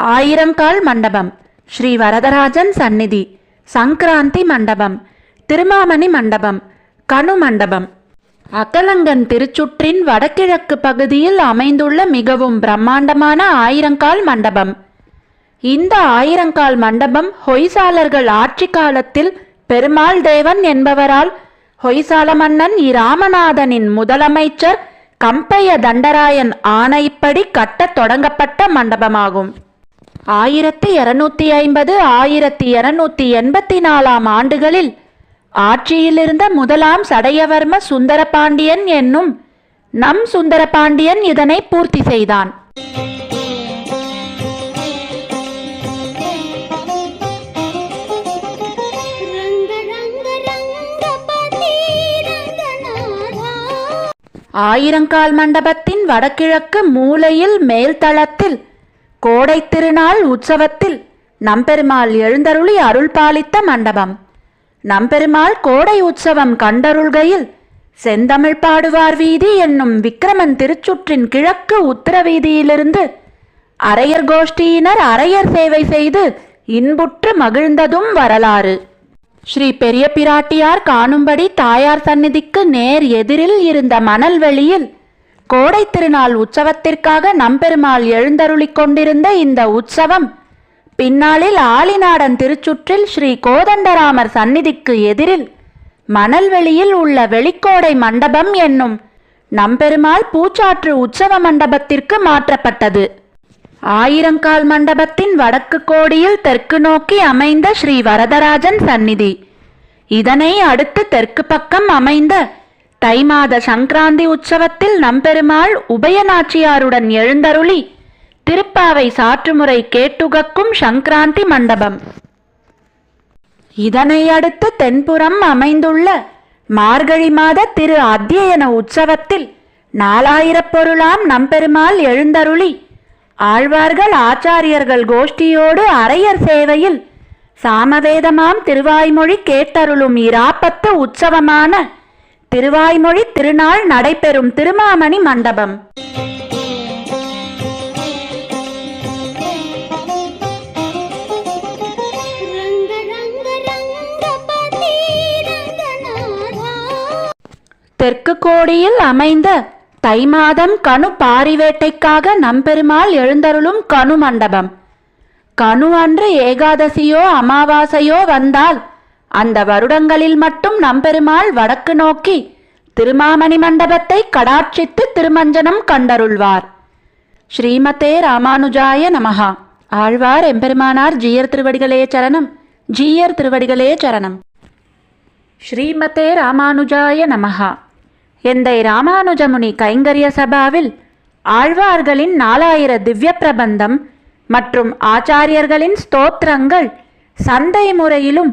ஆயிரங்கால் மண்டபம். ஸ்ரீ வரதராஜன் சந்நிதி. சங்கராந்தி மண்டபம். திருமாமணி மண்டபம். கனு மண்டபம். அக்கலங்கன் திருச்சுற்றின் வடகிழக்கு பகுதியில் அமைந்துள்ள மிகவும் பிரம்மாண்டமான ஆயிரங்கால் மண்டபம். இந்த ஆயிரங்கால் மண்டபம் ஹொய்சாலர்கள் ஆட்சி காலத்தில் பெருமாள் தேவன் என்பவரால் ஹொய்சால மன்னன் இராமநாதனின் முதலமைச்சர் கம்பைய தண்டராயன் ஆணைப்படி கட்டத் தொடங்கப்பட்ட மண்டபமாகும். ஆயிரத்தி இரநூத்தி ஐம்பது ஆயிரத்தி இரநூத்தி எண்பத்தி நாலாம் ஆண்டுகளில் ஆட்சியிலிருந்த முதலாம் சடையவர்ம சுந்தரபாண்டியன் என்னும் நம் சுந்தரபாண்டியன் இதனை பூர்த்தி செய்தான். ஆயிரங்கால் மண்டபத்தின் வடகிழக்கு மூலையில் மேல்தளத்தில் கோடை திருநாள் உற்சவத்தில் நம்பெருமாள் எழுந்தருளி அருள் பாலித்த மண்டபம். நம்பெருமாள் கோடை உற்சவம் கண்டருள்கையில் செந்தமிழ் பாடுவார் வீதி என்னும் விக்கிரமன் திருச்சுற்றின் கிழக்கு உத்தர வீதியிலிருந்து அரையர் கோஷ்டியினர் அரையர் சேவை செய்து இன்புற்று மகிழ்ந்ததும் வரலாறு. ஸ்ரீ பெரிய பிராட்டியார் காணும்படி தாயார் சந்நிதிக்கு நேர் எதிரில் இருந்த மணல் வெளியில் கோடை திருநாள் உற்சவத்திற்காக நம்பெருமாள் எழுந்தருளிக் கொண்டிருந்த இந்த உற்சவம் பின்னாளில் ஆலிநாடன் திருச்சுற்றில் ஸ்ரீ கோதண்டராமர் சந்நிதிக்கு எதிரில் மணல்வெளியில் உள்ள வெளிக்கோடை மண்டபம் என்னும் நம்பெருமாள் பூச்சாற்று உற்சவ மண்டபத்திற்கு மாற்றப்பட்டது. ஆயிரங்கால் மண்டபத்தின் வடக்கு கோடியில் தெற்கு நோக்கி அமைந்த ஸ்ரீ வரதராஜன் சந்நிதி. இதனை அடுத்து தெற்கு பக்கம் அமைந்த தை மாத சங்கராந்தி உற்சவத்தில் நம்பெருமாள் உபயநாச்சியாருடன் எழுந்தருளி திருப்பாவை சாற்றுமுறை கேட்டுகக்கும் சங்கராந்தி மண்டபம். இதனை அடுத்து தென்புறம் அமைந்துள்ள மார்கழி மாத திரு அத்தியன உற்சவத்தில் நாலாயிரப் பொருளாம் நம்பெருமாள் எழுந்தருளி ஆழ்வார்கள் ஆச்சாரியர்கள் கோஷ்டியோடு அரையர் சேவையில் சாமவேதமாம் திருவாய்மொழி கேட்டருளும் இராப்பத்து உற்சவமான திருவாய்மொழி திருநாள் நடைபெறும் திருமாமணி மண்டபம். தெற்கு கோடியில் அமைந்த தை மாதம் கணு பாரிவேட்டைக்காக நம்பெருமாள் எழுந்தருளும் கனு மண்டபம். கனு அன்று ஏகாதசியோ அமாவாசையோ வந்தால் அந்த வருடங்களில் மட்டும் நம்பெருமாள் வடக்கு நோக்கி திருமாமணி மண்டபத்தை கடாட்சித்து திருமஞ்சனம் கண்டருள்வார். ஸ்ரீமதே ராமானுஜாய நமஹா. ஆழ்வார் எம்பெருமானார் ஜீயர் திருவடிகளே சரணம். ஜீயர் திருவடிகளே சரணம். ஸ்ரீமதே ராமானுஜாய நமஹா. எந்தை ராமானுஜமுனி கைங்கரிய சபாவில் ஆழ்வார்களின் நாலாயிர திவ்ய பிரபந்தம் மற்றும் ஆச்சாரியர்களின் ஸ்தோத்திரங்கள் சந்தை முறையிலும்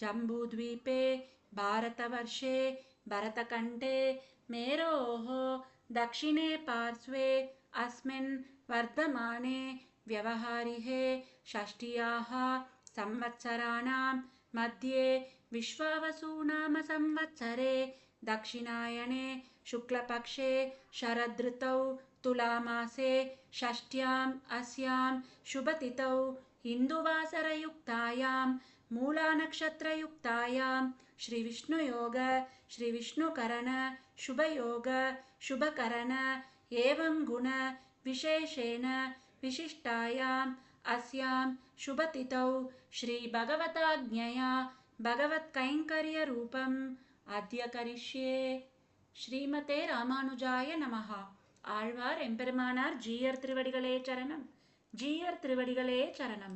जम्बूद्वीपे भारतवर्षे भरतकण्ठे मेरोः दक्षिणे पार्श्वे अस्मिन् वर्धमाने व्यवहारिहे षष्ट्याः संवत्सराणां मध्ये विश्वावसुनाम संवत्सरे दक्षिणायणे शुक्लपक्षे शरदृतौ तुलामासे षष्ट्याम् अस्यां शुभतिथौ हिन्दुवासरयुक्तायां मूलानक्षत्रयुक्तायां श्रीविष्णुयोग श्रीविष्णुकरण शुभयोग शुभकरण एवं गुण विशेषेण विशिष्टायाम् अस्यां शुभतिथौ श्रीभगवताज्ञया भगवत्कैङ्कर्यरूपम् अद्य करिष्ये ஸ்ரீமதே ராமானுஜாய நமஹ ஆழ்வார் எம்பெருமானார் ஜீயர் திருவடிகளே சரணம் ஜீயர் திருவடிகளே சரணம்